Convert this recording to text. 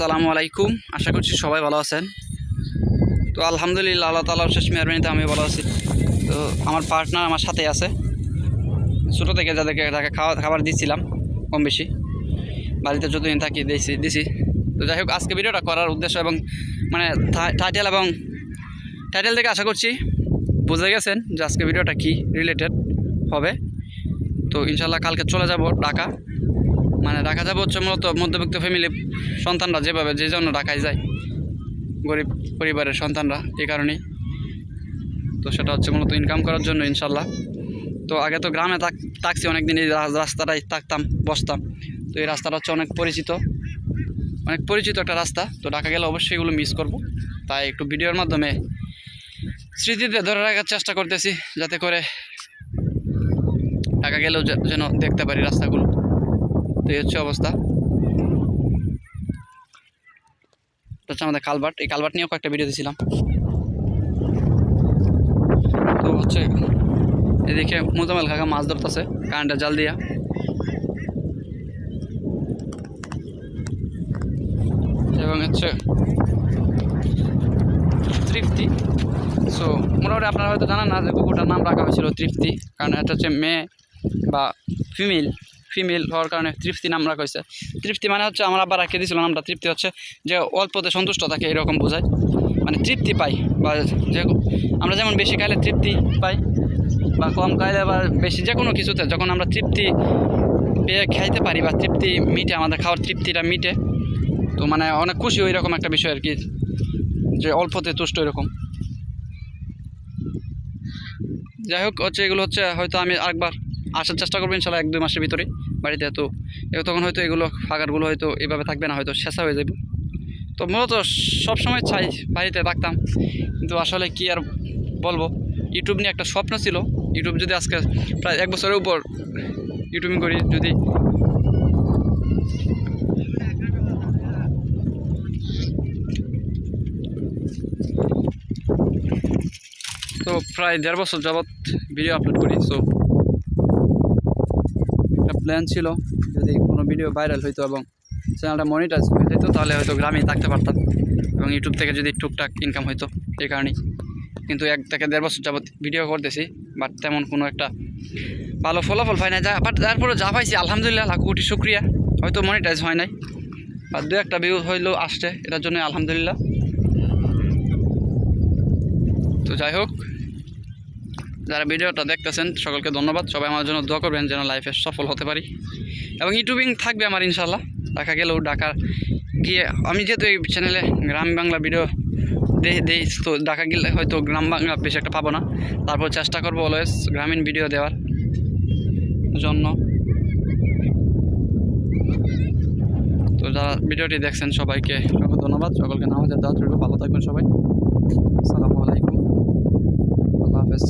আসসালামু আলাইকুম। আশা করছি সবাই ভালো আছেন। তো আলহামদুলিল্লাহ, আল্লাহ তালা শেষ মেহরবানিতে আমি ভালো আছি। তো আমার পার্টনার আমার সাথে আছে। ছোটো থেকে যাদেরকে তাকে খাওয়া খাবার দিচ্ছিলাম, কম বেশি। বাড়িতে যতদিন থাকি দিয়েছি দিছি। তো যাই হোক, আজকে ভিডিওটা করার উদ্দেশ্য এবং মানে টাইটেল এবং টাইটেল থেকে আশা করছি বুঝে গেছেন যে আজকে ভিডিওটা কী রিলেটেড হবে। তো ইনশাল্লাহ কালকে চলে যাব ঢাকা। মানে ঢাকা যাব হচ্ছে মূলত মধ্যবিত্ত ফ্যামিলি সন্তানরা যেভাবে যে জন্য ঢাকায় যায়, গরিব পরিবারের সন্তানরা এই কারণেই। তো সেটা হচ্ছে মূলত ইনকাম করার জন্য ইনশাল্লাহ। তো আগে তো গ্রামে থাক, থাকছি অনেকদিন, এই রাস্তাটাই থাকতাম, বসতাম। তো এই রাস্তাটা হচ্ছে অনেক পরিচিত। অনেক পরিচিত একটা রাস্তা। তো ঢাকা গেলে অবশ্যই এগুলো মিস করব। তাই একটু ভিডিওর মাধ্যমে স্মৃতিতে ধরে রাখার চেষ্টা করতেছি, যাতে করে ঢাকা গেলেও যেন দেখতে পারি রাস্তাগুলো। তো এই হচ্ছে অবস্থা। এটা হচ্ছে আমাদের কালভার্ট। এই কালভার্ট নিয়েও কয়েকটা ভিডিও দিয়েছিলাম তো হচ্ছে এদিকে মোজামেল কাকা মাছ ধরতেছে কারেন্টের জাল দিয়া। এবং হচ্ছে তৃপ্তি। সো মোটামুটি আপনারা হয়তো জানেন না যে কুকুরটার নাম রাখা হয়েছিল তৃপ্তি। কারণ এটা হচ্ছে মেয়ে বা ফিমেল ফিমেল হওয়ার কারণে তৃপ্তি নাম রাখা হয়েছে। তৃপ্তি মানে হচ্ছে আমার আবার রাখিয়ে দিয়েছিল নামটা তৃপ্তি হচ্ছে যে অল্পতে সন্তুষ্ট থাকে, এরকম বোঝায়। মানে তৃপ্তি পাই, বা যে আমরা যেমন বেশি খাইলে তৃপ্তি পাই, বা কম খাইলে বা বেশি যে কোনো কিছুতে, যখন আমরা তৃপ্তি পেয়ে খাইতে পারি বা তৃপ্তি মিটে, আমাদের খাওয়ার তৃপ্তিটা মিটে, তো মানে অনেক খুশি ওই রকম একটা বিষয় আর কি, যে অল্পতে তুষ্ট এরকম। যাই হোক, হচ্ছে এগুলো হচ্ছে, হয়তো আমি আরেকবার আসার চেষ্টা করব ইনশাল্লাহ এক দুই মাসের ভিতরে বাড়িতে, তো তখন হয়তো এগুলো ফাঁকারগুলো হয়তো এভাবে থাকবে না, হয়তো শেষা হয়ে যাবে। তো মূলত সবসময় চাই বাড়িতে থাকতাম কিন্তু আসলে কি আর বলব, ইউটিউব নিয়ে একটা স্বপ্ন ছিল। ইউটিউব যদি আজকে প্রায় এক বছরের উপর ইউটিউবিং করি, যদি তো প্রায় দেড় বছর যাবৎ ভিডিও আপলোড করি সো প্ল্যান ছিল যদি কোনো ভিডিও ভাইরাল হইতো এবং চ্যানেলটা মনিটাইজ হয়ে যেত, তাহলে হয়তো গ্রামেই থাকতে পারতাম এবং ইউটিউব থেকে যদি টুকটাক ইনকাম হইতো এই কারণেই। কিন্তু এক থেকে দেড় বছর যাবৎ ভিডিও করতেছি বাট তেমন কোনো একটা ভালো ফলাফল পাই না যা বাট তারপরে যা পাইছি, আলহামদুলিল্লাহ, লাখ কোটি শুক্রিয়া। হয়তো মনিটাইজ হয় নাই বা দু একটা ভিউ হইলেও আসছে, এটার জন্য আলহামদুলিল্লাহ। তো যাই হোক যারা ভিডিওটা দেখতেছেন, সকলকে ধন্যবাদ। সবাই আমার জন্য দোয়া করবেন যেন লাইফে সফল হতে পারি। এবং ইউটিউবিং থাকবে আমার ইনশাল্লাহ ঢাকা গেলেও ঢাকার গিয়ে আমি যেহেতু এই চ্যানেলে গ্রাম বাংলা ভিডিও দেই, তো ঢাকা গেলে হয়তো গ্রাম বাংলা বেশি একটা পাবো না। তারপর চেষ্টা করব অলওয়েজ গ্রামীণ ভিডিও দেওয়ার জন্য। তো যারা ভিডিওটি দেখছেন, সবাইকে ধন্যবাদ। সকলকে নামাজের দাওয়াত ভালো থাকবেন সবাই। আসসালামু আলাইকুম। আল্লাহ হাফেজ।